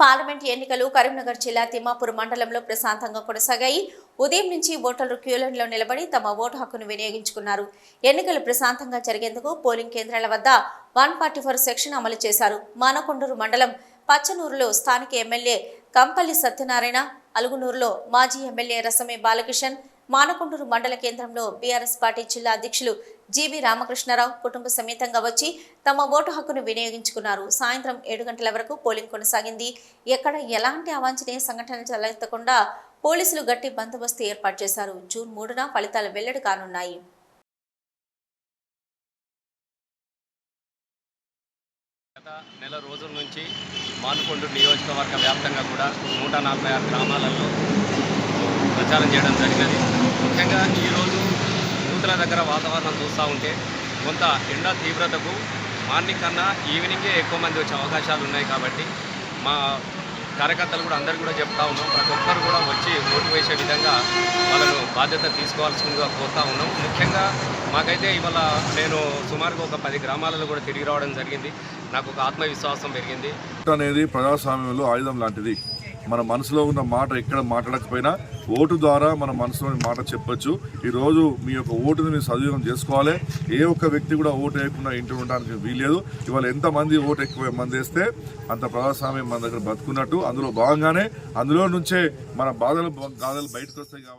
Parliament ఎన్నికలు కరీంనగర్ జిల్లా తిమ్మాపూర్ మండలంలో ప్రశాంతంగా కొనసాగాయి. ఉదయం నుంచి ఓటర్లు క్యూలైన్లో నిలబడి తమ ఓటు హక్కును వినియోగించుకున్నారు. ఎన్నికలు ప్రశాంతంగా జరిగేందుకు పోలింగ్ కేంద్రాల వద్ద వన్ ఫార్టీ ఫోర్ సెక్షన్ అమలు చేశారు. మానకొండూరు మండలం పచ్చనూరులో స్థానిక ఎమ్మెల్యే కంపల్లి సత్యనారాయణ అలుగునూరులో మాజీ ఎమ్మెల్యే రసమే బాలకిషన్ మానకొండూరు మండల కేంద్రంలో బీఆర్ఎస్ పార్టీ జిల్లా అధ్యక్షులు జీవి రామకృష్ణారావు కుటుంబ సమేతంగా వచ్చి తమ ఓటు హక్కును వినియోగించుకున్నారు. సాయంత్రం ఏడు గంటల వరకు పోలింగ్ కొనసాగింది. ఎక్కడ ఎలాంటి అవాంఛనీయ సంఘటనలు తలెత్తకుండా పోలీసులు గట్టి బందోబస్తు ఏర్పాటు చేశారు. జూన్ మూడున ఫలితాలు వెల్లడి కానున్నాయి. గత నెల రోజుల నుంచి మానుకొండ నియోజకవర్గ వ్యాప్తంగా కూడా నూట నలభై ఆరు గ్రామాలలో ప్రచారం చేయడం జరిగినది. ముఖ్యంగా ఈరోజు యూతుల దగ్గర వాతావరణం చూస్తూ ఉంటే కొంత ఎండ తీవ్రతకు మార్నింగ్ కన్నా ఈవినింగే ఎక్కువ మంది వచ్చే అవకాశాలు ఉన్నాయి కాబట్టి మా కార్యకర్తలు కూడా అందరు కూడా చెప్తా ఉన్నాం. ప్రతి ఒక్కరు కూడా వచ్చి ఓటు వేసే విధంగా వాళ్ళను బాధ్యత తీసుకోవాల్సిందిగా కోరుతా ఉన్నాం. ముఖ్యంగా మాకైతే ఇవాళ నేను సుమారుగా ఒక పది గ్రామాలలో కూడా తిరిగి రావడం జరిగింది. నాకు ఒక ఆత్మవిశ్వాసం పెరిగింది. అనేది ప్రజాస్వామ్యంలో ఆయుధం లాంటిది. మన మనసులో ఉన్న మాట ఎక్కడ మాట్లాడకపోయినా ఓటు ద్వారా మన మనసులోని మాట చెప్పొచ్చు. ఈరోజు మీ యొక్క ఓటుని మీరు సద్వినియోగం చేసుకోవాలి. ఏ ఒక్క వ్యక్తి కూడా ఓటు వేయకుండా ఇంటి ఉండడానికి వీల్లేదు. ఇవాళ ఎంతమంది ఓటు ఎక్కువ మంది వేస్తే అంత ప్రజాస్వామ్యం మన దగ్గర బతుకున్నట్టు. అందులో భాగంగానే అందులో నుంచే మన బాధలు బాధలు బయటకు వస్తాయి కాబట్టి